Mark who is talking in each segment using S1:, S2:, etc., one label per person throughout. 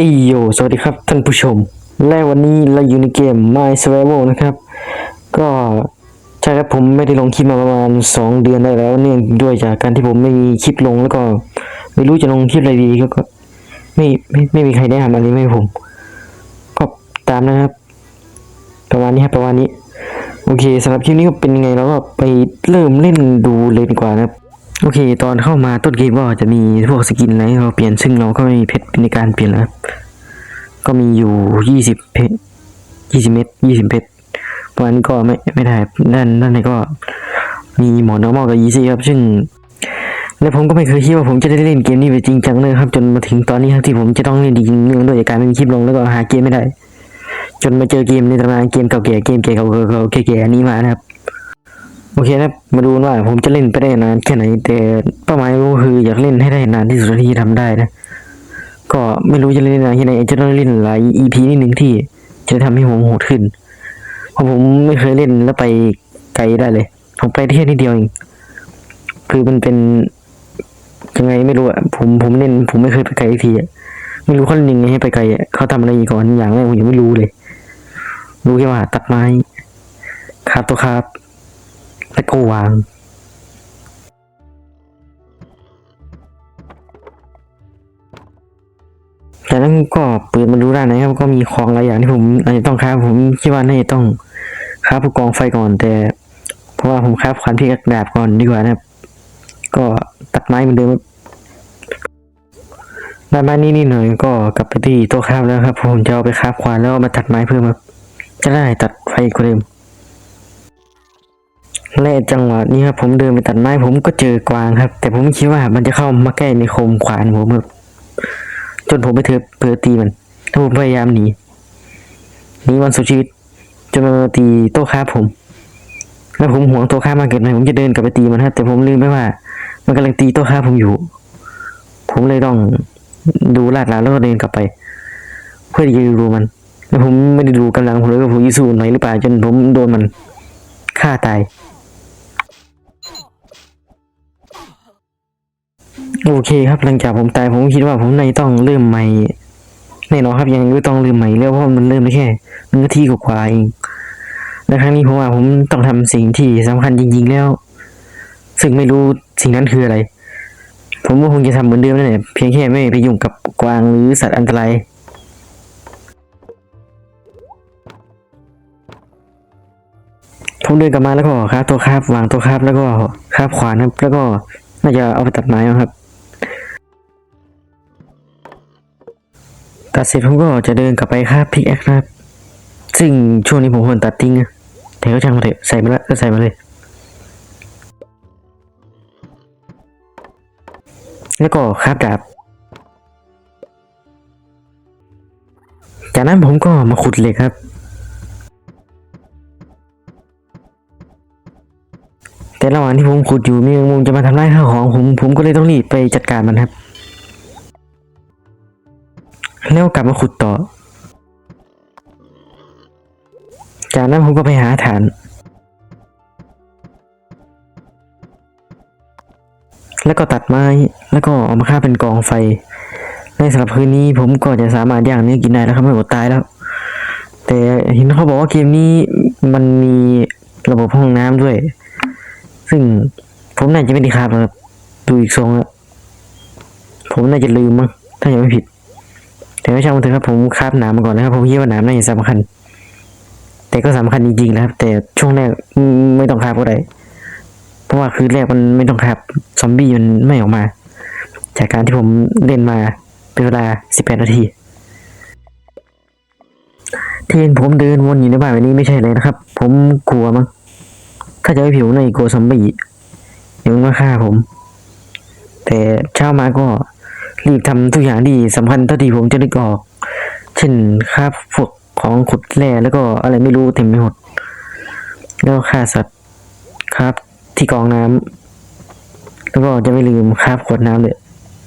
S1: เอโยสวัสดีครับท่านผู้ชม และวันนี้เราอยู่ในเกม My Survival นะครับ ก็ใช่ครับผมไม่ได้ลงคลิปมาประมาณ 2 เดือนได้แล้ว เนื่องด้วยจากการที่ผมไม่มีคลิปลงแล้วก็ไม่รู้จะลงคลิปอะไรดีก็ไม่ไม่ไม่มีใครแนะนำอะไรให้ผม ก็ตามนะครับ ประมาณนี้ครับประมาณนี้ โอเคสำหรับคลิปนี้ก็เป็นยังไงเราก็ไปเริ่มเล่นดูเลยดีกว่านะครับ โอเค ตอนเข้ามาต้นเกมก็จะมีพวกสกินอะไรเราเปลี่ยนซึ่งเราก็ไม่มีเพชรในการเปลี่ยนแล้วครับก็มีอยู่ยี่สิบเพชรยี่สิบเม็ดยี่สิบเพชรประมาณนี้ก็ไม่ไม่ได้ด้านด้านในก็มีหมอนอร์มอลกับยีซี่ครับซึ่งและผมก็ไม่เคยคิดว่าผมจะได้เล่นเกมนี้ไปจริงจังเลยครับ จนมาถึงตอนนี้ครับที่ผมจะต้องเล่นจริงเนื่องด้วยการไม่มีคลิปลงแล้วก็หาเกมไม่ได้ จนมาเจอเกมในตำนานเกมเก่าแก่เกมเก่าๆแก่ๆอันนี้มานะครับ โอเคนะมาดูว่าผมจะเล่นไปได้นานแค่ไหน แต่เป้าหมายก็คืออยากเล่นให้ได้นานที่สุดที่ทำได้นะ ก็ไม่รู้จะเล่นนานแค่ไหนจะต้องเล่นหลาย EP นิดนึงที่ จะทำให้ผมโหดขึ้น เพราะผมไม่เคยเล่นแล้วไปไกลได้เลย ผมไปแค่ยวนิดเดียวเอง คือมันเป็นยังไงไม่รู้อะผมผมเล่น ผมไม่เคยไปไกลทีอะไม่รู้เขาเล่นยังไงให้ไปไกลอะเขาทำอะไรก่อนอย่างแรกผมยังไม่รู้เลย รู้แค่ว่าตัดไม้คาบตัวคาบ แล้วก็วางจากนั้นก็เปิดมาดูได้นในครับ ก็มีของหลายอย่างที่ผมอาจจะต้องค้าผมคิดว่าน่าจะต้องค้าผู้กองไฟก่อน แต่ เพราะว่าผมค้าขวานพี่กดาบก่อนดีกว่านะครับ ก็ตัดไม้เหมือนเดิมครับด้านไม้นี่นิดหน่อยก็กลับไปที่โต๊ะคราบแล้วครับ ผมจะเอาไปคราบขวานแล้วมาตัดไม้เพิ่มครับจะได้ตัดไฟอีกคนเดิม และจังหวะนี้ครับผมเดินไปตัดไม้ผมก็เจอกวางครับ แต่ผมไม่คิดว่ามันจะเข้ามาใกล้ในคมขวานผมครับจนผมไปเถอเผอตีมันถ้าผมพยายามหนีหนีวันสุดชีวิตจนมาตีโต๊ะค้าผม แล้วผมหวงโต๊ะค้ามากเกินไปผมจะเดินกลับไปตีมันครับแต่ผมลืมไปว่า มันกำลังตีโต๊ะค้าผมอยู่ ผมเลยต้องดูลาดลาแล้วก็เดินกลับไป เพื่อที่จะดูมัน แล้วผมไม่ได้ดูกำลังผมเลยว่าผมยิสูน่อยหรือเปล่าจนผมโดนมันฆ่าตาย โอเคครับหลังจากผมตายผมคิดว่าผมในต้องเริ่มใหม่แน่นอนครับยังไม่ต้องเริ่มใหม่แล้วเพราะมันเริ่มได้แค่หนึ่งนาทีกว่าเองและครั้งนี้ผมว่าผมต้องทำสิ่งที่สำคัญจริง ๆ แล้ว ซึ่งไม่รู้สิ่งนั้นคืออะไร ผมก็คงจะทำเหมือนเดิมนั่นแหละเพียงแค่ไม่ไปยุ่งกับกวางหรือสัตว์อันตรายผมเดินกลับมาแล้วก็คาบตัวคาบวางตัวคาบแล้วก็คาบขวานครับ แล้วก็น่าจะเอาไปตัดไม้ครับ ตัดเสร็จผมก็จะเดินกลับไปคาบพิกแอคครับ ซึ่งช่วงนี้ผมควรตัดทิ้งนะแต่ก็ช่างมันเถอะใส่มาล้วก็ใส่มาเลย แล้วก็คาบดาบ จากนั้นผมก็มาขุดเหล็กครับ แต่ระหว่างที่ผมขุดอยู่มีแมงมุมจะมาทำลายข้าวของผมผมก็เลยต้องรีบไปจัดการมันครับ แล้วกลับมาขุดต่อ จากนั้นผมก็ไปหาฐาน แล้วก็ตัดไม้แล้วก็เอามาฆ่าเป็นกองไฟ ในสำหรับคืนนี้ผมก็จะสามารถย่างเนื้อกินได้แล้วครับไม่อดตายแล้ว แต่เห็นเขาบอกว่าเกมนี้มันมีระบบห้องน้ำด้วย ซึ่งผมน่าจะไม่ได้คาบนะครับดูอีกทรงแล้วผมน่าจะลืมมั้งถ้ายังไม่ผิด แต่ไม่ช่างมันเถอะครับผมคาบหนามมาก่อนนะครับผมคิดว่าหนามน่าจะสำคัญ แต่ก็สำคัญจริงๆนะครับ แต่ช่วงแรกไม่ต้องคาบก็ได้เพราะว่าคือแรกมันไม่ต้องคาบซอมบี้มันไม่ออกมา จากการที่ผมเล่นมาเป็นเวลาสิบแปดนาทีที่เห็นผมเดินวนอยู่ในบ้านแบบนี้ไม่ใช่เลยนะครับ ผมกลัวมั้งถ้าจะไม่ผิวในกลัวซอมบี้เดี๋ยวมันมาฆ่าผม แต่เช้ามาก็ รีบทำทุกอย่างที่สำคัญเท่าที่ผมจะนึกออก เช่นค่าพวกของขุดแร่แล้วก็อะไรไม่รู้เต็มไปหมด แล้วก็ฆ่าสัตว์คาบที่กองน้ำแล้วก็จะไม่ลืมคาบขวดน้ำเลย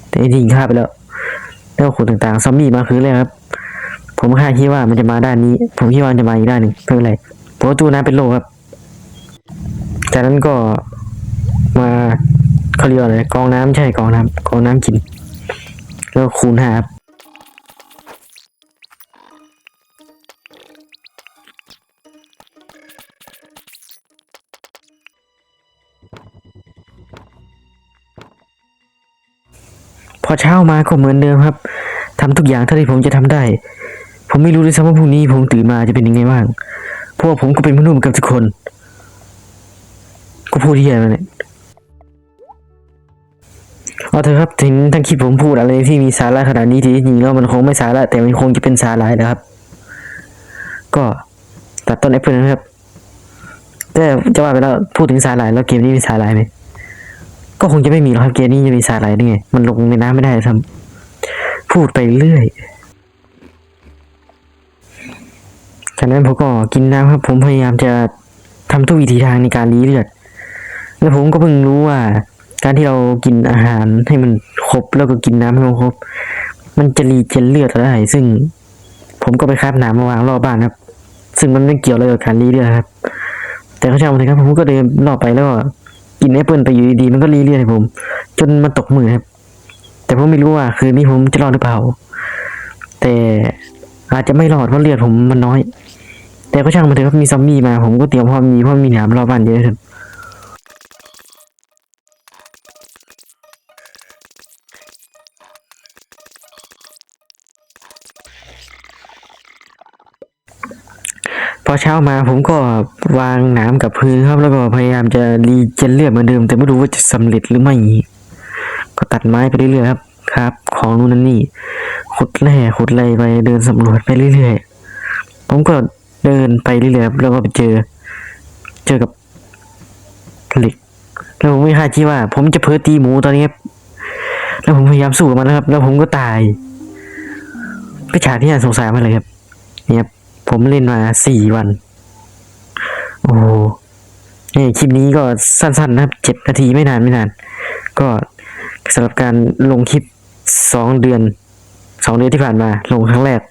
S1: แต่จริงๆคาบไปแล้ว แล้วขุดต่างๆซอมบี้มาคือเลยครับ ผมคาดคิดว่ามันจะมาด้านนี้ ผมคิดว่ามันจะมาอีกด้านหนึ่งไม่เป็นไรเพราะตู้น้ำเป็นโลครับ จากนั้นก็มาเขาเรียกอะไรกองน้ำใช่กองน้ำกองน้ำกิน ก็คูณห้าพอเช้ามาก็เหมือนเดิมครับทำทุกอย่างเท่าที่ผมจะทำได้ ผมไม่รู้เลยซ้ำว่าพรุ่งนี้ผมตื่นมาจะเป็นยังไงบ้าง เพราะผมก็เป็นมนุษย์กับทุกคน ก็พูดที่อหไรเนี่ย เอาเถอะครับถึงทั้งคลิปผมพูดอะไรที่มีสาระขนาดนี้ทีจริงแล้วมันคงไม่สาระแต่มันคงจะเป็นสาระนะครับ ก็ตัดต้นแอปเปิลนะครับแต่จะว่าไปแล้วพูดถึงสาหร่ายแล้วเกมนี้มีสาหร่ายไหมก็คงจะไม่มีหรอกครับเกมนี้จะมีสาหร่ายได้ไงมันลงในน้ำไม่ได้ครับพูดไปเรื่อยจากนั้นผมก็กินน้ำครับ ผมพยายามจะทำทุกวิธีทางในการรีเลือดแล้วผมก็เพิ่งรู้ว่า การที่เรากินอาหารให้มันครบแล้วก็กินน้ำให้มันครบ มันจะรีเจนเลือดได้ซึ่ง ผมก็ไปคาบน้ำมาวางรอบบ้านครับ ซึ่งมันไม่เกี่ยวอะไรกับการรีเลือดครับ แต่ก็ช่างมันเถอะครับ ผมก็เดินรอบไปแล้วก็กินแอปเปิลไปอยู่ดีๆมันก็รีเลือดให้ผม จนมันตกมือครับ แต่ผมไม่รู้ว่าคืนนี้ผมจะรอดหรือเปล่า แต่อาจจะไม่รอดเพราะเลือดผมมันน้อย แต่ก็ช่างมันเถอะครับมีซอมบี้มาผมก็เตรียมพร้อมมีพราะมีหนามรอบบ้านเยอะครับ อเช้ามาผมก็วางหนามกับพื้นครับ แล้วก็พยายามจะรีเจนเลือดเหมือนเดิม แต่ไม่รู้ว่าจะสำเร็จหรือไม่ ก็ตัดไม้ไปเรื่อยๆครับ ครับ ของนู่นนั่นนี่ขุดแร่ขุดอะไรไปเดินสำรวจไปเรื่อยๆผมก็เดินไปเรื่อยๆครับแล้วก็ไปเจอ เจอกับเหล็กแล้วผมไม่คาดคิดว่า ผมจะเพ้อตีหมูตอนนี้ครับแล้วผมพยายามสู้กับมันนะครับ แล้วผมก็ตายก็ฉากที่น่าสงสารมากเลยครับ ผมเล่นมาสี่วัน โอ้โหนี่คลิปนี้ก็สั้นๆนะครับเจ็ดนาทีไม่นานไม่นาน ก็สำหรับการลงคลิปสองเดือนสองเดือนที่ผ่านมา ลงครั้งแรก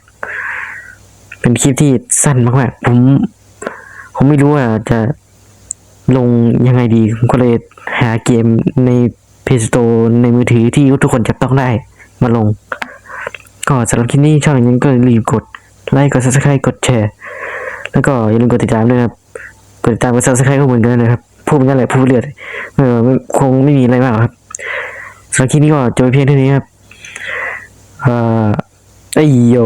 S1: เป็นคลิปที่สั้นมากๆผมผมไม่รู้ว่าจะลงยังไงดีผมก็เลยหาเกมใน Play Store ในมือถือที่ทุกคนจับต้องได้มาลง ก็สำหรับคลิปนี้ชอบอย่างนี้ก็รีบกด ไลค์กด subscribe กดแชร์ แล้วก็อย่าลืมกดติดตามด้วยนะครับ กดติดตามกด subscribe ก็เหมือนกันนะครับ พูดเหมือนกันแหละพูดเรื่อยเออคงไม่มีอะไรมากครับสำหรับคลิปนี้ก็จบเพียงเท่านี้ครับเอ่อไอโย